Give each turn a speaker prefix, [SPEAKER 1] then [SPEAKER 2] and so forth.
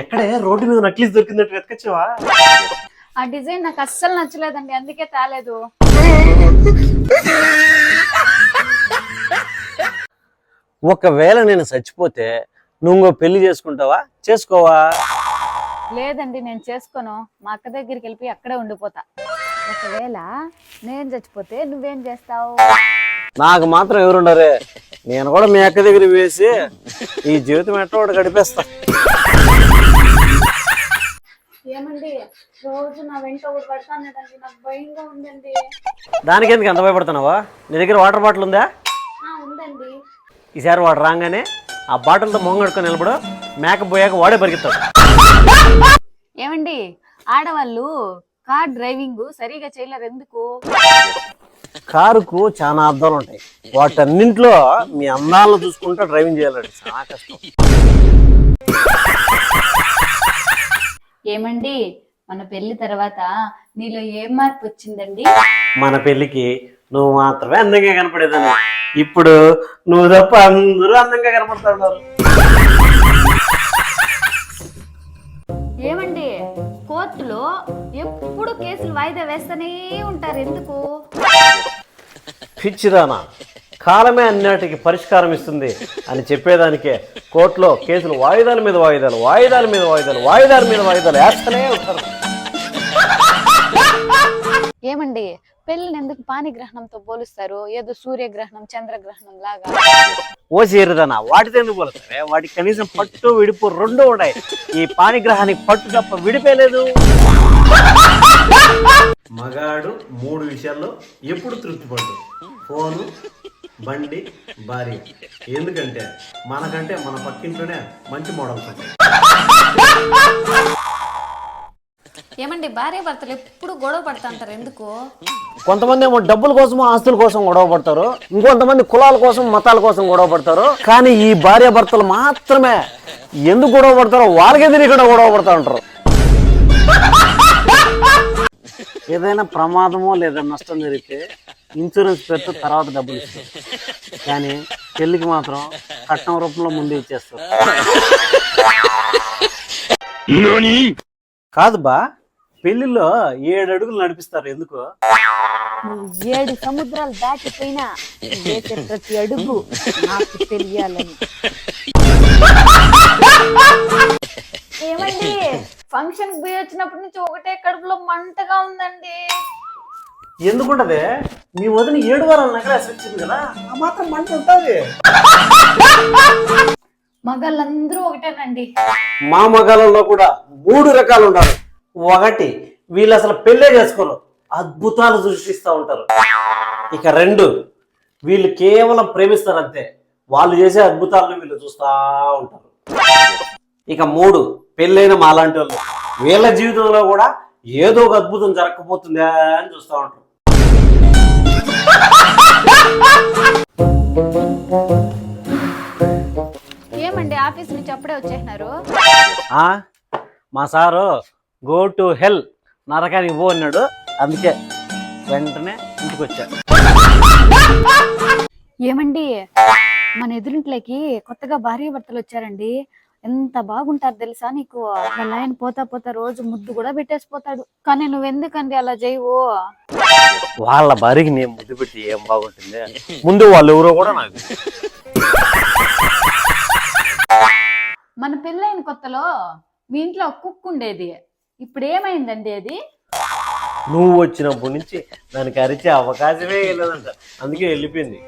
[SPEAKER 1] ఎక్కడే రోడ్డు మీద నక్లీస్ దొరికిందంటే వెతకచ్చావా?
[SPEAKER 2] ఆ డిజైన్ నాకు అస్సలు నచ్చలేదండి అందుకే తేలేదు.
[SPEAKER 1] ఒకవేళ నేను చచ్చిపోతే నువ్వు ఇంకో పెళ్ళి చేసుకుంటావా? చేసుకోవా?
[SPEAKER 2] లేదండి నేను చేసుకోను. మా అక్క దగ్గరికి వెళ్ళి అక్కడే ఉండిపోతా. ఒకవేళ నేను చచ్చిపోతే నువ్వేం చేస్తావు?
[SPEAKER 1] నాకు మాత్రం ఎవరుండరే? నేను కూడా మీ అక్క దగ్గర వేసి ఈ జీవితం ఎట్లా ఒకటి గడిపేస్తా.
[SPEAKER 2] ఏమండి రోజు నా వెంట ఒకటి పడతానండి నాకు భయంగా ఉందండి.
[SPEAKER 1] దానికి ఎందుకు ఎంత భయపడుతున్నావా? నీ దగ్గర వాటర్ బాటిల్ ఉందా?
[SPEAKER 2] ఉందండి.
[SPEAKER 1] ఈసారి వాడు రాగానే ఆ బాటిల్తో మొంగడుకొని నిలబడు మేక పోయాక వాడే పరిగెత్తాడు.
[SPEAKER 2] ఏమండి ఆడవాళ్ళు కార్ డ్రైవింగ్ సరిగా చేయలేరు ఎందుకు?
[SPEAKER 1] కారుకు చాలా అర్థాలు ఉంటాయి. వాటన్నింటిలో మీ అందాలను చూసుకుంటూ డ్రైవింగ్ చేయాలండి. చాలా కష్టం.
[SPEAKER 2] ఏమండి? మన పెళ్ళి తర్వాత నీలో ఏం మార్పు వచ్చిందండి?
[SPEAKER 1] మన పెళ్ళికి నువ్వు మాత్రమే అందంగా కనపడేదాన్ని. ఇప్పుడు నువ్వు తప్ప అందరూ అందంగా కనపడుతున్నారు.
[SPEAKER 2] ఏమండి? కోర్టులో ఎప్పుడు కేసులు వాయిదా వేస్తూనే ఉంటారు. ఎందుకు?
[SPEAKER 1] పిచ్చిదానా. కాలమే అన్నిటికి పరిష్కారం ఇస్తుంది అని చెప్పేదానికే కోర్టులో కేసులు వాయిదాల మీద వాయిదాలు వాయిదాల మీద వాయిదాలు వాయిదాల మీద వాయిదాలు వేస్తూనే ఉంటారు.
[SPEAKER 2] ఏమండి పెళ్ళిని ఎందుకు పానిగ్రహణంతో పోలుస్తారు? ఏదో సూర్యగ్రహణం చంద్రగ్రహణం లాగా.
[SPEAKER 1] ఓ చేరుదానా వాటితో ఎందుకు పోలుతారే వాటికి కనీసం పట్టు విడుపు రెండు ఉన్నాయి. ఈ పానిగ్రహానికి పట్టు తప్ప విడిపే లేదు. మగాడు మూడు విషయాల్లో ఎప్పుడు తృప్తిపడ్డు. ఫోను బండి భార్య. ఎందుకంటే మనకంటే మన పక్కింట్లోనే మంచి మోడల్స్ ఉంటాయి.
[SPEAKER 2] ఏమండి భార్య భర్తలు ఎప్పుడు గొడవ పడుతుంటారు ఎందుకు?
[SPEAKER 1] కొంతమంది ఏమో డబ్బుల కోసం ఆస్తుల కోసం గొడవ పడతారు. ఇంకొంతమంది కులాల కోసం మతాల కోసం గొడవ పడతారు. కానీ ఈ భార్య భర్తలు మాత్రమే ఎందుకు గొడవ పడతారో వాళ్ళకే తెలియకుండా గొడవ పడతా ఉంటారు. ఏదైనా ప్రమాదమో లేదా నష్టం జరిగితే ఇన్సూరెన్స్ పెడితే తర్వాత డబ్బులు ఇస్తారు కానీ పెళ్ళికి మాత్రం కట్నం రూపంలో ముందే ఇచ్చేస్తారు. కాదు బా పెళ్ళిలో ఏడు అడుగులు నడిపిస్తారు ఎందుకు?
[SPEAKER 2] ఏడు సముద్రాలు దాటిపోయినా వేసే ప్రతి అడుగు నాకు తెలియాలని. ఏమండి ఫంక్షన్ పోయి వచ్చినప్పటి నుంచి ఒకటే కడుపులో మంటగా ఉందండి.
[SPEAKER 1] ఎందుకుంటది? మీ వదిన ఏడు వారాల నగరాసి వచ్చింది కదా ఆ మాత్రం మంట ఉంటుంది.
[SPEAKER 2] మగాళ్ళందరూ ఒకటేనండి.
[SPEAKER 1] మా మగాళ్ళలో కూడా మూడు రకాలు ఉంటారు ఒకటి వీళ్ళు అసలు పెళ్ళే చేసుకోరు. అద్భుతాలు సృష్టిస్తూ ఉంటారు. ఇక రెండు వీళ్ళు కేవలం ప్రేమిస్తారు అంతే వాళ్ళు చేసే అద్భుతాలను వీళ్ళు చూస్తూ ఉంటారు. ఇక మూడు పెళ్ళైన మాలాంటి వాళ్ళు. వీళ్ళ జీవితంలో కూడా ఏదో ఒక అద్భుతం జరగకపోతుందా అని చూస్తూ ఉంటారు.
[SPEAKER 2] ఏమండి ఆఫీస్ నుంచి అప్పుడే వచ్చేసినారు?
[SPEAKER 1] ఆ? మా సారు గో టు హెల్ నరకానికి పో అన్నాడు అందుకే వెంటనే ఇంటికి వచ్చా
[SPEAKER 2] ఏమండి? మన ఎదురింట్లోకి కొత్తగా భార్య భర్తలు వచ్చారండి. ఎంత బాగుంటారు తెలుసా నీకు? వాళ్ళ ఆయన పోతా పోతా రోజు ముద్దు కూడా పెట్టేసిపోతాడు. కానీ నువ్వెందుకండి అలా చేయవు?
[SPEAKER 1] వాళ్ళ భార్యకి నేను ముద్దు పెట్టి ఏం బాగుంటుంది? ముందు వాళ్ళు ఎవరో కూడా నాకు.
[SPEAKER 2] మన పెళ్ళైన కొత్తలో మీ ఇంట్లో ఒక కుక్క ఉండేది. ఇప్పుడు ఏమైందండి అది?
[SPEAKER 1] నువ్వు వచ్చినప్పటి నుంచి దానికి అరిచే అవకాశమే లేదంట. అందుకే వెళ్ళిపోయింది.